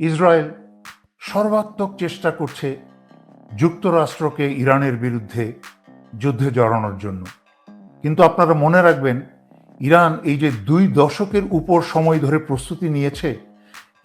Israel সর্বাত্মক চেষ্টা করছে যুক্তরাষ্ট্রকে ইরানের বিরুদ্ধে যুদ্ধে জড়ানোর জন্য। কিন্তু আপনারা মনে রাখবেন, ইরান এই যে দুই দশকের উপর সময় ধরে প্রস্তুতি নিয়েছে,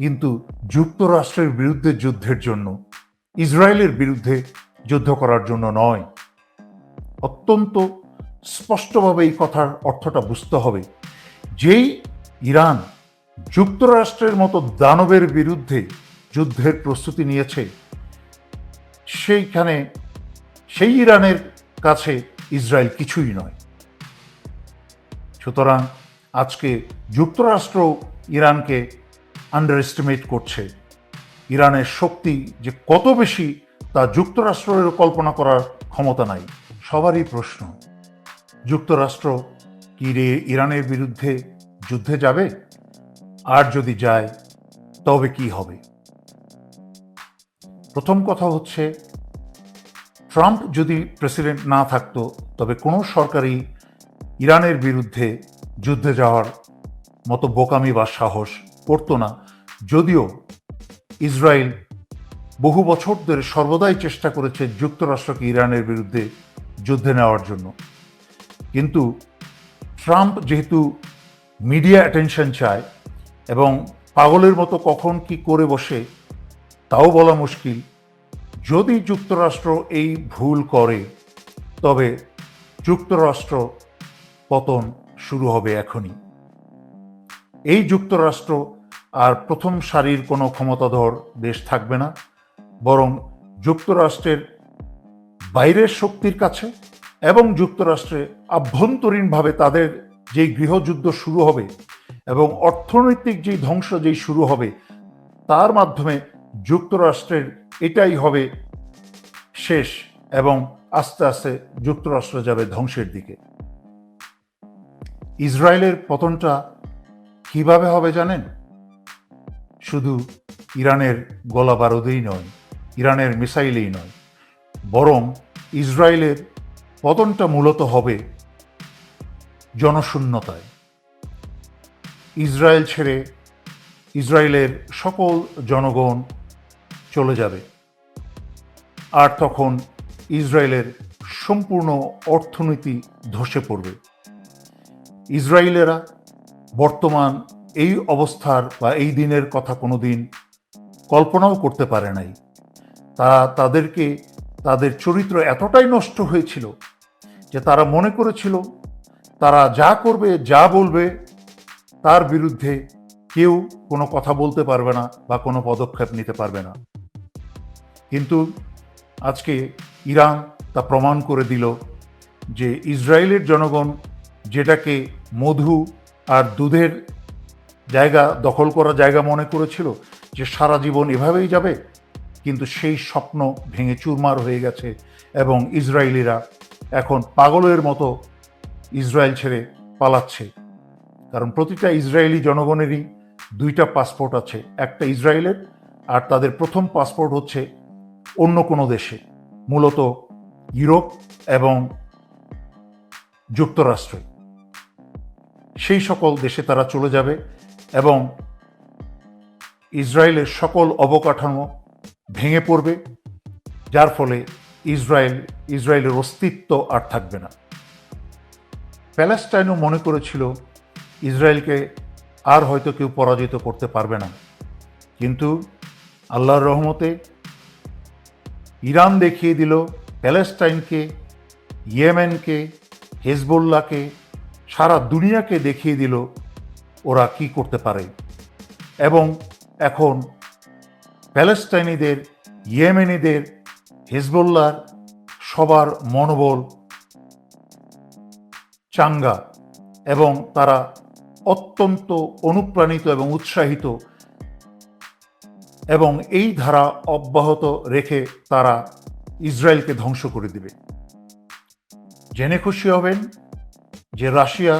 কিন্তু যুক্তরাষ্ট্রের বিরুদ্ধে যুদ্ধের জন্য, ইসরায়েলের বিরুদ্ধে যুদ্ধ করার জন্য নয়। অত্যন্ত স্পষ্টভাবে এই কথার অর্থটা বুঝতে হবে। যেই ইরান যুক্তরাষ্ট্রের মতো দানবের বিরুদ্ধে যুদ্ধের প্রস্তুতি নিয়েছে। সেইখানে সেই ইরানের কাছে ইসরায়েল কিছুই নয়। সুতরাং আজকে যুক্তরাষ্ট্র ইরানকে আন্ডার এস্টিমেট করছে। ইরানের শক্তি যে কত বেশি তা যুক্তরাষ্ট্রের কল্পনা করার ক্ষমতা নাই। সবারই প্রশ্ন, যুক্তরাষ্ট্র কি রে ইরানের বিরুদ্ধে যুদ্ধে যাবে? আর যদি যায়, তবে কি হবে? প্রথম কথা হচ্ছে, ট্রাম্প যদি প্রেসিডেন্ট না থাকতো, তবে কোনো সরকারই ইরানের বিরুদ্ধে যুদ্ধে যাওয়ার মতো বোকামি বা সাহস করতো না। যদিও ইসরায়েল বহু বছর ধরে সর্বদাই চেষ্টা করেছে যুক্তরাষ্ট্রকে ইরানের বিরুদ্ধে যুদ্ধে নেওয়ার জন্য। কিন্তু ট্রাম্প যেহেতু মিডিয়া অ্যাটেনশন চায় এবং পাগলের মতো কখন কি করে বসে, তাও বলা মুশকিল। যদি যুক্তরাষ্ট্র এই ভুল করে, তবে যুক্তরাষ্ট্র পতন শুরু হবে এখনই। এই যুক্তরাষ্ট্র আর প্রথম সারির কোনো ক্ষমতাধর দেশ থাকবে না, বরং যুক্তরাষ্ট্রের বাইরের শক্তির কাছে এবং যুক্তরাষ্ট্রে আভ্যন্তরীণভাবে তাদের যেই গৃহযুদ্ধ শুরু হবে এবং অর্থনৈতিক যেই ধ্বংস যেই শুরু হবে, তার মাধ্যমে যুক্তরাষ্ট্রের এটাই হবে শেষ এবং আস্তে আস্তে যুক্তরাষ্ট্র যাবে ধ্বংসের দিকে। ইসরায়েলের পতনটা কীভাবে হবে জানেন? শুধু ইরানের গোলা বারুদেই নয়, ইরানের মিসাইলেই নয়, বরং ইসরায়েলের পতনটা মূলত হবে জনশূন্যতায়। ইসরায়েল ছেড়ে ইসরায়েলের সকল জনগণ চলে যাবে। আর তখন ইসরায়েলের সম্পূর্ণ অর্থনীতি ধসে পড়বে। ইসরায়েলেরা বর্তমান এই অবস্থার বা এই দিনের কথা কোনো দিন কল্পনাও করতে পারে নাই। তারা তাদেরকে, তাদের চরিত্র এতটাই নষ্ট হয়েছিল যে তারা মনে করেছিল, তারা যা করবে, যা বলবে তার বিরুদ্ধে কেউ কোনো কথা বলতে পারবে না বা কোনো পদক্ষেপ নিতে পারবে না। কিন্তু আজকে ইরান তা প্রমাণ করে দিল যে ইসরায়েলের জনগণ যেটাকে মধু আর দুধের জায়গা, দখল করা জায়গা মনে করেছিল যে সারা জীবন এভাবেই যাবে, কিন্তু সেই স্বপ্ন ভেঙে চুরমার হয়ে গেছে এবং ইসরায়েলিরা এখন পাগলের মতো ইসরায়েল ছেড়ে পালাচ্ছে। কারণ প্রতিটা ইসরায়েলি জনগণেরই দুইটা পাসপোর্ট আছে, একটা ইসরায়েলের, আর তাদের প্রথম পাসপোর্ট হচ্ছে অন্য কোনো দেশে, মূলত ইউরোপ এবং যুক্তরাষ্ট্রে। সেই সকল দেশে তারা চলে যাবে এবং ইসরায়েলের সকল অবকাঠামো ভেঙে পড়বে, যার ফলে ইসরায়েল, ইসরায়েলের অস্তিত্ব আর থাকবে না। প্যালেস্টাইনও মনে করেছিল ইসরায়েলকে আর হয়তো কেউ পরাজিত করতে পারবে না। কিন্তু আল্লাহর রহমতে ইরান দেখিয়ে দিল, প্যালেস্টাইনকে, ইয়েমেনকে হেজবোল্লাকে সারা দুনিয়াকে দেখিয়ে দিল ওরা কি করতে পারে। এবং এখন প্যালেস্টাইনিদের, ইয়েমেনিদের হিজবুল্লার সবার মনোবল চাঙ্গা এবং তারা অত্যন্ত অনুপ্রাণিত এবং উৎসাহিত এবং এই ধারা অব্যাহত রেখে তারা ইসরায়েলকে ধ্বংস করে দিবে। জেনে খুশি হবেন যে রাশিয়া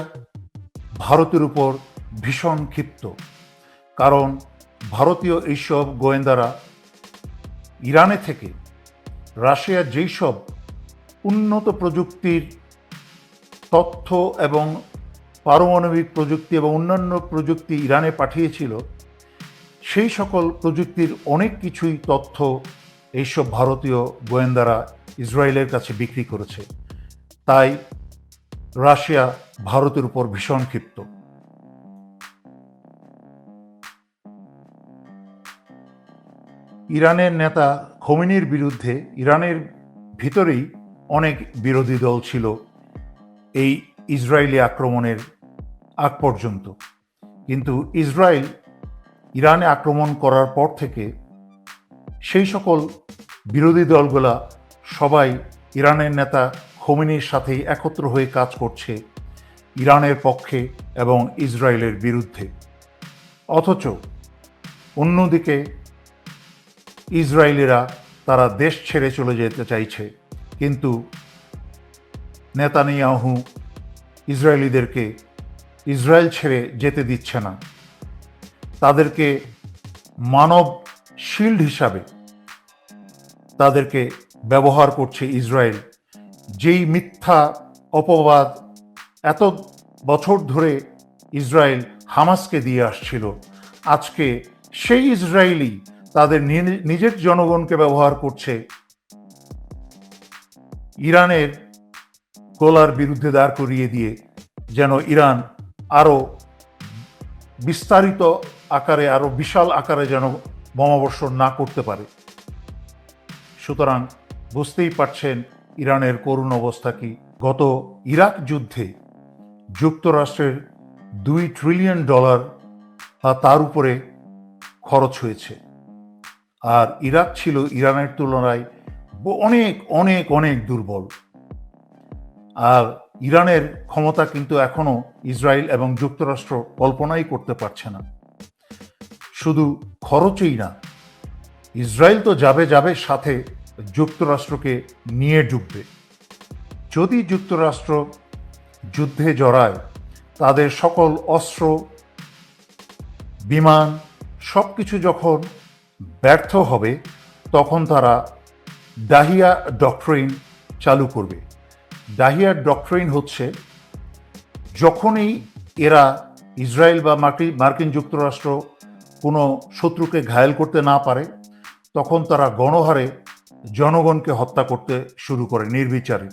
ভারতের উপর ভীষণ ক্ষিপ্ত, কারণ ভারতীয় এইসব গোয়েন্দারা ইরানে থেকে রাশিয়ার যেই সব উন্নত প্রযুক্তির তথ্য এবং পারমাণবিক প্রযুক্তি এবং অন্যান্য প্রযুক্তি ইরানে পাঠিয়েছিল, সেই সকল প্রযুক্তির অনেক কিছুই তথ্য এইসব ভারতীয় গোয়েন্দারা ইসরায়েলের কাছে বিক্রি করেছে। তাই রাশিয়া ভারতের উপর ভীষণ ক্ষিপ্ত। ইরানের নেতা খোমেনির বিরুদ্ধে ইরানের ভিতরেই অনেক বিরোধী দল ছিল এই ইসরায়েলি আক্রমণের আগ পর্যন্ত। কিন্তু ইসরায়েল ইরানে আক্রমণ করার পর থেকে সেই সকল বিরোধী দলগুলা সবাই ইরানের নেতা খোমেনির সাথেই একত্র হয়ে কাজ করছে ইরানের পক্ষে এবং ইসরায়েলের বিরুদ্ধে। অথচ অন্যদিকে ইসরায়েলিরা তারা দেশ ছেড়ে চলে যেতে চাইছে, কিন্তু নেতানিয়াহু ইসরায়েলিদেরকে ইসরায়েল ছেড়ে যেতে দিচ্ছে না। তাদেরকে মানব শিল্ড হিসাবে তাদেরকে ব্যবহার করছে ইসরায়েল। যেই মিথ্যা অপবাদ এত বছর ধরে ইসরায়েল হামাসকে দিয়ে আসছিল, আজকে সেই ইসরায়েলি তাদের নিজের জনগণকে ব্যবহার করছে। ইরানের গোলার বিরুদ্ধে দাঁড় করিয়ে দিয়ে যেন ইরান আরও বিস্তারিত আকারে আরও বিশাল আকারে যেন বোমাবর্ষণ না করতে পারে। সুতরাং বুঝতেই পারছেন ইরানের করুণ অবস্থা কি। গত ইরাক যুদ্ধে যুক্তরাষ্ট্রের দুই ট্রিলিয়ন ডলার তার উপরে খরচ হয়েছে। আর ইরাক ছিল ইরানের তুলনায় অনেক অনেক অনেক দুর্বল। আর ইরানের ক্ষমতা কিন্তু এখনও ইসরায়েল এবং যুক্তরাষ্ট্র কল্পনাই করতে পারছে না। শুধু খরচই না, ইসরায়েল তো যাবে যাবে সাথে যুক্তরাষ্ট্রকে নিয়ে ডুববে। যদি যুক্তরাষ্ট্র যুদ্ধে জড়ায়, তাদের সকল অস্ত্র, বিমান সব কিছু যখন ব্যর্থ হবে, তখন তারা ডাহিয়া ডক্ট্রিন চালু করবে। ডাহিয়ার ডক্ট্রিন হচ্ছে, যখনই এরা ইসরায়েল বা মার্কিন মার্কিন যুক্তরাষ্ট্র কোনো শত্রুকে ঘায়েল করতে না পারে, তখন তারা গণহারে জনগণকে হত্যা করতে শুরু করে নির্বিচারে।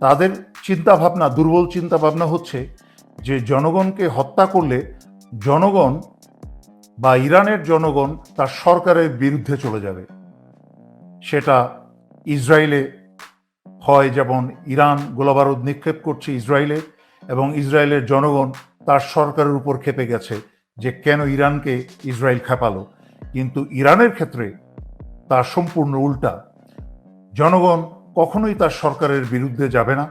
তাদের চিন্তাভাবনা, দুর্বল চিন্তাভাবনা হচ্ছে যে জনগণকে হত্যা করলে জনগণ বা ইরানের জনগণ তার সরকারের বিরুদ্ধে চলে যাবে। সেটা ইসরায়েলে হয় যেমন ইরান গোলাবারুদ নিক্ষেপ করছে ইসরায়েলে এবং ইসরায়েলের জনগণ তার সরকারের উপর খেপে গেছে যে কেন ইরানকে ইসরায়েল খেপালো। কিন্তু ইরানের ক্ষেত্রে তার সম্পূর্ণ উল্টা। জনগণ কখনোই তার সরকারের বিরুদ্ধে যাবে না।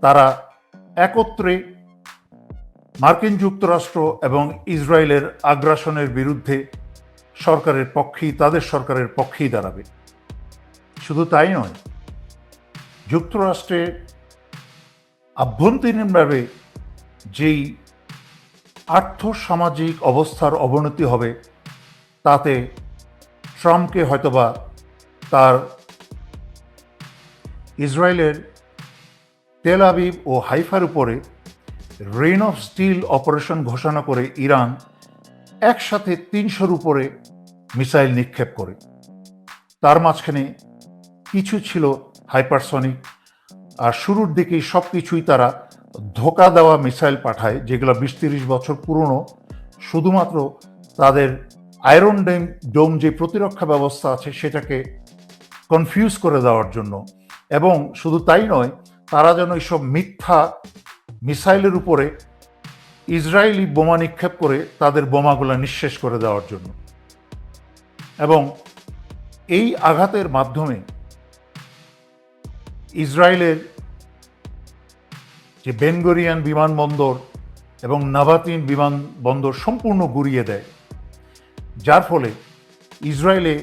তারা একত্রে মার্কিন যুক্তরাষ্ট্র এবং ইসরায়েলের আগ্রাসনের বিরুদ্ধে সরকারের পক্ষেই, তাদের সরকারের পক্ষেই দাঁড়াবে। শুধু তাই নয় যুক্তরাষ্ট্রের আভ্যন্তরীণভাবে যেই আর্থসামাজিক অবস্থার অবনতি হবে, তাতে ট্রাম্পকে হয়তোবা তার ইসরায়েলের তেল আবিব ও হাইফার উপরে রেইন অফ স্টিল অপারেশন ঘোষণা করে ইরান একসাথে তিনশোর উপরে মিসাইল নিক্ষেপ করে। তার মাঝখানে কিছু ছিল হাইপারসনিক, আর শুরুর দিকেই সব কিছুই তারা ধোকা দেওয়া মিসাইল পাঠায়, যেগুলো বিশ তিরিশ বছর পুরনো। শুধুমাত্র তাদের আয়রন ডেম, ডোম যে প্রতিরক্ষা ব্যবস্থা আছে, সেটাকে কনফিউজ করে দেওয়ার জন্য। এবং শুধু তাই নয়, তারা যেন এইসব মিথ্যা মিসাইলের উপরে ইসরায়েলি বোমা নিক্ষেপ করে তাদের বোমাগুলো নিঃশেষ করে দেওয়ার জন্য। এবং এই আঘাতের মাধ্যমে ইসরায়েলের যে বেনগরিয়ান বিমানবন্দর এবং নাভাতিন বিমানবন্দর সম্পূর্ণ গুড়িয়ে দেয়, যার ফলে ইসরায়েলে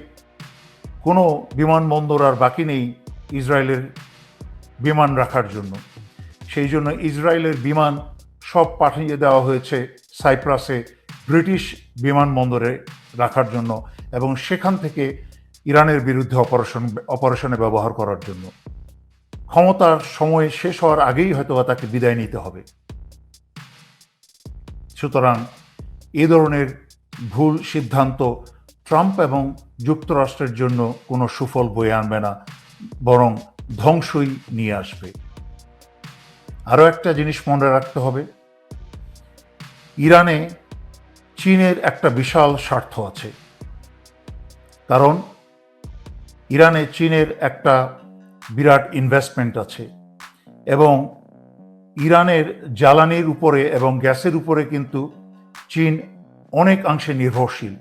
কোনো বিমানবন্দর আর বাকি নেই ইসরায়েলের বিমান রাখার জন্য। সেই জন্য ইসরায়েলের বিমান সব পাঠিয়ে দেওয়া হয়েছে সাইপ্রাসে ব্রিটিশ বিমানবন্দরে রাখার জন্য এবং সেখান থেকে ইরানের বিরুদ্ধে অপারেশন অপারেশনে ব্যবহার করার জন্য। ক্ষমতার সময় শেষ হওয়ার আগেই হয়তোবা তাকে বিদায় নিতে হবে। সুতরাং এ ধরনের ভুল সিদ্ধান্ত ট্রাম্প এবং যুক্তরাষ্ট্রের জন্য কোনো সুফল বয়ে আনবে না, বরং ধ্বংসই নিয়ে আসবে। আরও একটা জিনিস মনে রাখতে হবে, ইরানে চীনের একটা বিশাল স্বার্থ আছে। কারণ ইরানে চীনের একটা বিরাট ইনভেস্টমেন্ট আছে। এবং ইরানের জ্বালানির উপরে এবং গ্যাসের উপরে কিন্তু চীন অনেকাংশে নির্ভরশীল।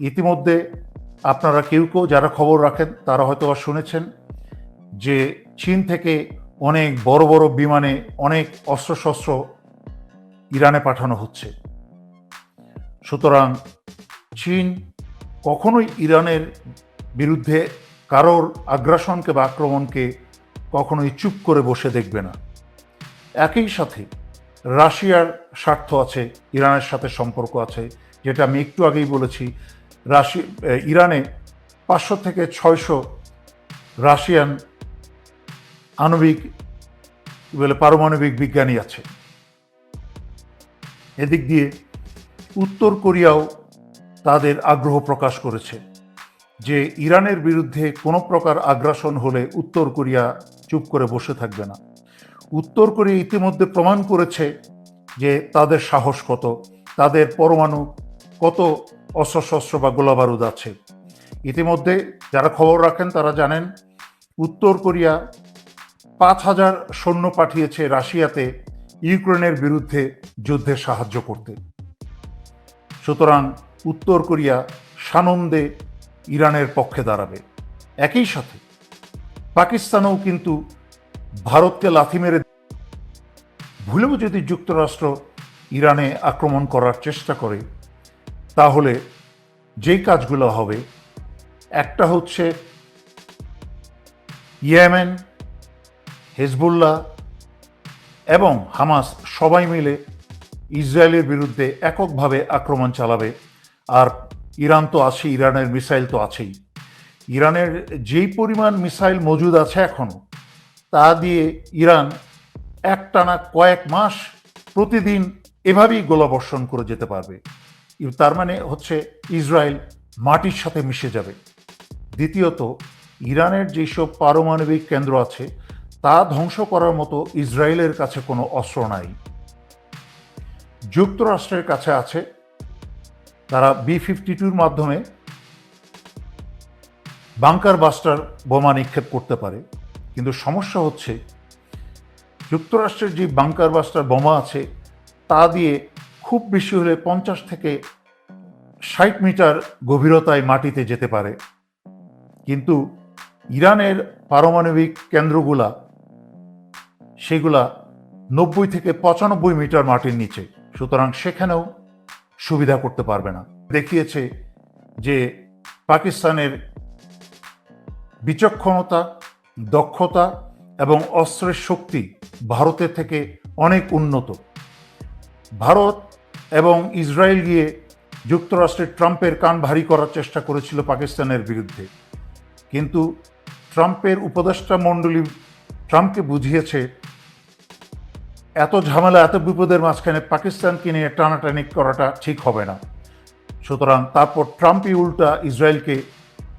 ইতিমধ্যে আপনারা কেউ কেউ যারা খবর রাখেন, তারা হয়তো শুনেছেন যে চীন থেকে অনেক বড় বড় বিমানে অনেক অস্ত্রশস্ত্র ইরানে পাঠানো হচ্ছে। সুতরাং চীন কখনোই ইরানের বিরুদ্ধে কারোর আগ্রাসনকে বা আক্রমণকে কখনোই চুপ করে বসে দেখবে না। একই সাথে রাশিয়ার স্বার্থ আছে, ইরানের সাথে সম্পর্ক আছে, যেটা আমি একটু আগেই বলেছি। রাশি ইরানে পাঁচশো থেকে ছয়শো রাশিয়ান আণবিক বলে, পারমাণবিক বিজ্ঞানী আছে। এদিক দিয়ে উত্তর কোরিয়াও তাদের আগ্রহ প্রকাশ করেছে। যে ইরানের বিরুদ্ধে কোনো প্রকার আগ্রাসন হলে উত্তর কোরিয়া চুপ করে বসে থাকবে না। উত্তর কোরিয়া ইতিমধ্যে প্রমাণ করেছে যে তাদের সাহস কত, তাদের পরমাণু কত অস্ত্রশস্ত্র বা গোলাবারুদ আছে। ইতিমধ্যে যারা খবর রাখেন তারা জানেন, উত্তর কোরিয়া পাঁচ হাজার সৈন্য পাঠিয়েছে রাশিয়াতে ইউক্রেনের বিরুদ্ধে যুদ্ধে সাহায্য করতে। সুতরাং উত্তর কোরিয়া সানন্দে ইরানের পক্ষে দাঁড়াবে। একই সাথে পাকিস্তানও কিন্তু ভারতকে লাথি মেরে ভুলেও যদি যুক্তরাষ্ট্র ইরানে আক্রমণ করার চেষ্টা করে, তাহলে যেই কাজগুলো হবে, একটা হচ্ছে ইয়েমেন, হেজবুল্লাহ এবং হামাস সবাই মিলে ইসরায়েলের বিরুদ্ধে এককভাবে আক্রমণ চালাবে। আর ইরান তো আছে ইরানের মিসাইল তো আছেই। ইরানের যেই পরিমাণ মিসাইল মজুদ আছে এখনও তা দিয়ে ইরান একটানা কয়েক মাস প্রতিদিন এভাবেই গোলাবর্ষণ করে যেতে পারবে। তার মানে হচ্ছে ইসরায়েল মাটির সাথে মিশে যাবে। দ্বিতীয়ত, ইরানের যেসব পারমাণবিক কেন্দ্র আছে, তা ধ্বংস করার মতো ইসরায়েলের কাছে কোনো অস্ত্র নাই। যুক্তরাষ্ট্রের কাছে আছে তারা বি ফিফটি টুর মাধ্যমে বাংকার বাস্টার বোমা নিক্ষেপ করতে পারে। কিন্তু সমস্যা হচ্ছে, যুক্তরাষ্ট্রের যে বাংকার বাস্টার বোমা আছে, তা দিয়ে খুব বেশি হলে পঞ্চাশ থেকে ষাট মিটার গভীরতায় মাটিতে যেতে পারে। কিন্তু ইরানের পারমাণবিক কেন্দ্রগুলা, সেগুলা নব্বই থেকে পঁচানব্বই মিটার মাটির নিচে। সুতরাং সেখানেও সুবিধা করতে পারবে না। দেখিয়েছে যে পাকিস্তানের বিচক্ষণতা, দক্ষতা এবং অস্ত্রের শক্তি ভারতের থেকে অনেক উন্নত। ভারত এবং ইসরায়েল গিয়ে যুক্তরাষ্ট্রের ট্রাম্পের কান ভারী করার চেষ্টা করেছিল পাকিস্তানের বিরুদ্ধে। কিন্তু ট্রাম্পের উপদেষ্টা মণ্ডলী ট্রাম্পকে বুঝিয়েছে এত ঝামেলা, এত বিপদের মাঝখানে পাকিস্তানকে নিয়ে টানাটানি করাটা ঠিক হবে না। সুতরাং তারপর ট্রাম্পই উল্টা ইসরায়েলকে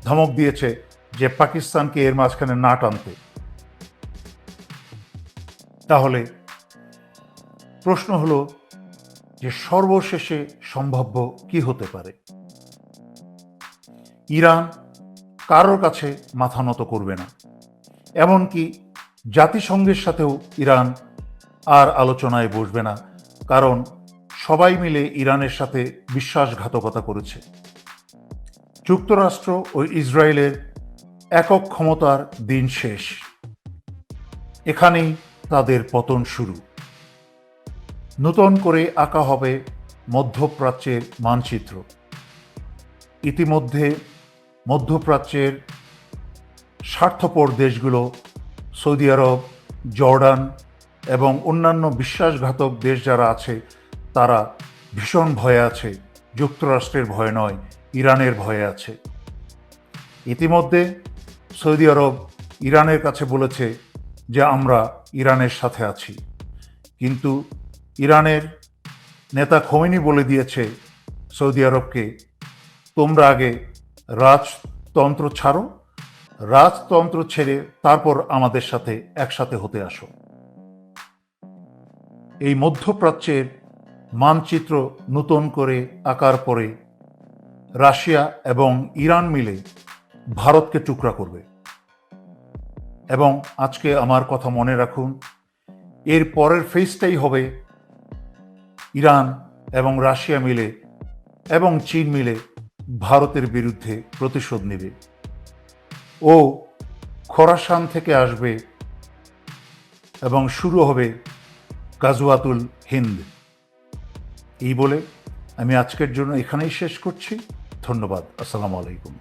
ধমক দিয়েছে যে পাকিস্তানকে এর মাঝখানে না টানতে। তাহলে প্রশ্ন হলো যে সর্বশেষে সম্ভাব্য কি হতে পারে? ইরান কারোর কাছে মাথা নত করবে না। এমনকি জাতিসংঘের সাথেও ইরান আর আলোচনায় বসবে না, কারণ সবাই মিলে ইরানের সাথে বিশ্বাসঘাতকতা করেছে। যুক্তরাষ্ট্র ও ইসরায়েলের একক ক্ষমতার দিন শেষ। এখানেই তাদের পতন শুরু। নতুন করে আঁকা হবে মধ্যপ্রাচ্যের মানচিত্র। ইতিমধ্যে মধ্যপ্রাচ্যের স্বার্থপর দেশগুলো সৌদি আরব, জর্ডান এবং অন্যান্য বিশ্বাসঘাতক দেশ যারা আছে, তারা ভীষণ ভয়ে আছে। যুক্তরাষ্ট্রের ভয় নয়, ইরানের ভয়ে আছে। ইতিমধ্যে সৌদি আরব ইরানের কাছে বলেছে যে আমরা ইরানের সাথে আছি। কিন্তু ইরানের নেতা খোমেনি বলে দিয়েছে সৌদি আরবকে, তোমরা আগে রাজতন্ত্র ছাড়ো, রাজতন্ত্র ছেড়ে তারপর আমাদের সাথে একসাথে হতে আসো। এই মধ্যপ্রাচ্যের মানচিত্র নূতন করে আকার পরে রাশিয়া এবং ইরান মিলে ভারতকে টুকরা করবে। এবং আজকে আমার কথা মনে রাখুন, এর পরের ফেজটাই হবে ইরান এবং রাশিয়া মিলে এবং চীন মিলে ভারতের বিরুদ্ধে প্রতিশোধ নেবে। ও খোরাসান থেকে আসবে এবং শুরু হবে গাজওয়াতুল হিন্দ। এই বলে আমি আজকের জন্য এখানেই শেষ করছি। ধন্যবাদ। আসসালামু আলাইকুম।